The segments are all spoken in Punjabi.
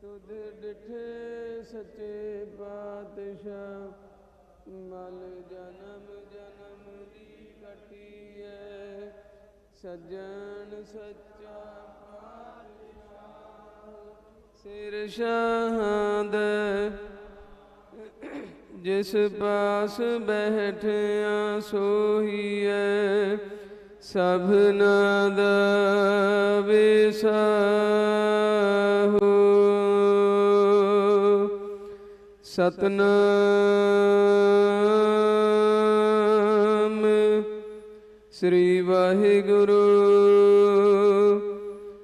ਤੁਧ ਡਿਠੇ ਸੱਚੇ ਪਾਤਸ਼ਾਹ, ਮਲ ਜਨਮ ਜਨਮ ਦੀ ਕਟੀਐ। ਸੱਜਣ ਸੱਚਾ ਪਾਤਸ਼ਾਹ, ਸਿਰ ਸ਼ਾਹਦ ਜਿਸ ਪਾਸ ਬੈਠਿਆ ਸੋਹੀਐ। ਸਭਨਾ ਦਾ ਵਿਸਾਹੋ। ਸਤਨਾਮ। ਸ੍ਰੀ ਵਾਹਿਗੁਰੂ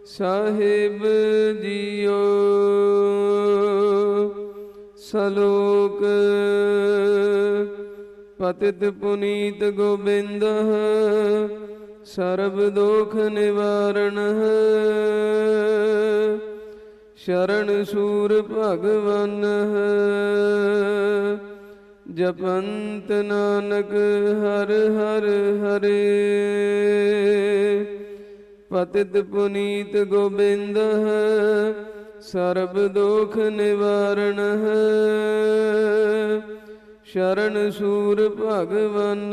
ਸਾਹਿਬ ਜੀਓ। ਸਲੋਕ ਪਤਿਤ ਪੁਨੀਤ ਗੋਬਿੰਦ ਸਰਬ ਦੋਖ ਨਿਵਾਰਣ ਸ਼ਰਨ ਸੂਰ ਭਗਵਾਨ ਜਪੰਤ ਨਾਨਕ ਹਰ ਹਰ ਹਰੇ ਪਤਿਤ ਪੁਨੀਤ ਗੋਬਿੰਦ ਸਰਬ ਦੋਖ ਨਿਵਾਰਣ ਸ਼ਰਨ ਸੂਰ ਭਗਵਾਨ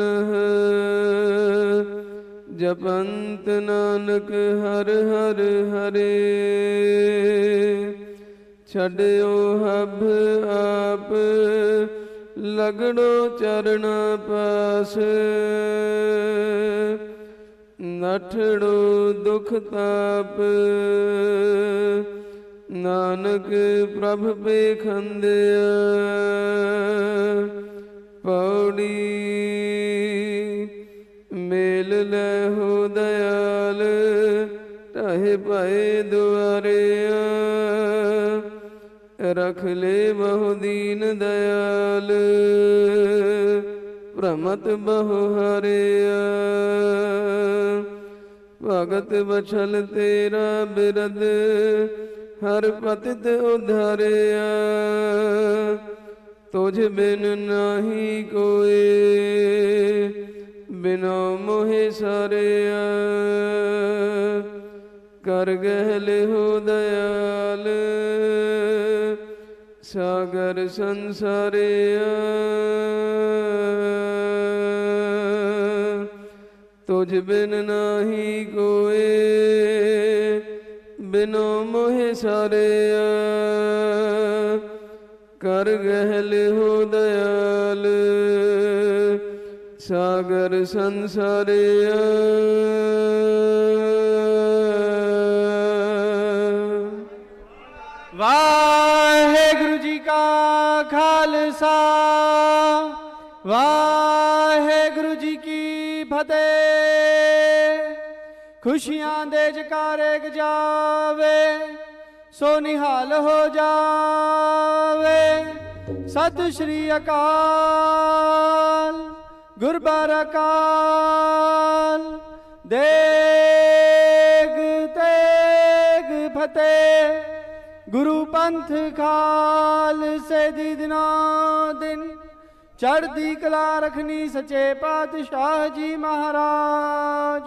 ਜਪੰਤ ਨਾਨਕ ਹਰ ਹਰ ਹਰੇ, ਛੱਡਿਓ ਹਬ ਆਪ ਲਗੜੋ ਚਰਣਾ ਪਾਸ ਨਠੜੋ ਦੁਖ ਤਾਪ, ਨਾਨਕ ਪ੍ਰਭ ਪੇਖੰਦਿਆ, ਪੌੜੀ ਮੇਲ ਲੈ ਹੋ ਦਇਆਲ, ਢਾਹੇ ਭਾਏ ਦੁਆਰਿਆ। ਰਖ ਲੈ ਬਹੁ ਦੀਨ ਦਇਆਲ, ਭ੍ਰਮਤ ਬਹੁ ਹਰਿਆ ਭਗਤ ਬਛਲ ਤੇਰਾ ਬਿਰਦ ਹਰ ਪਤਿਤ ਉਧਾਰਿਆ। ਤੁਝ ਬਿਨ ਨਾਹੀ ਕੋਏ ਬਿਨੋ ਮੋਹਿ ਸਰਿਆ ਕਰ ਗਹਿਲ ਹੋ ਦਇਆਲ, ਸਾਗਰ ਸੰਸਾਰਿਆ। ਤੁਝ ਬਿਨ ਨਾਹੀ ਕੋਏ ਬਿਨੋ ਮੋਹਿ ਸਾਰਿਆ ਕਰ ਗਹਿਲ ਹੋ ਦਇਆਲ। ਸਾਗਰ ਸੰਸਾਰਿਆ ਵਾਹਿਗੁਰੂ ਜੀ ਕਾ ਖਾਲਸਾ, ਵਾਹਿਗੁਰੂ ਜੀ ਕੀ ਫਤਿਹ। ਖੁਸ਼ੀਆਂ ਦੇ ਜਕਾਰੇ ਗਜਾਵੇ, ਸੋ ਨਿਹਾਲ ਹੋ ਜਾਵੇ। ਸਤਿ ਸ਼੍ਰੀ ਅਕਾਲ। ਗੁਰਬਾਰ ਅਕਾਲ ਦੇਗ ਤੇਗ ਫਤਿਹ। ਗੁਰੂ ਪੰਥ ਖਾਲਸੇ ਦੀ ਦਿਨਾ ਦਿਨ, ਚੜ੍ਹਦੀ ਕਲਾ ਰਖਣੀ ਸੱਚੇ ਪਾਤਸ਼ਾਹ ਜੀ ਮਹਾਰਾਜ।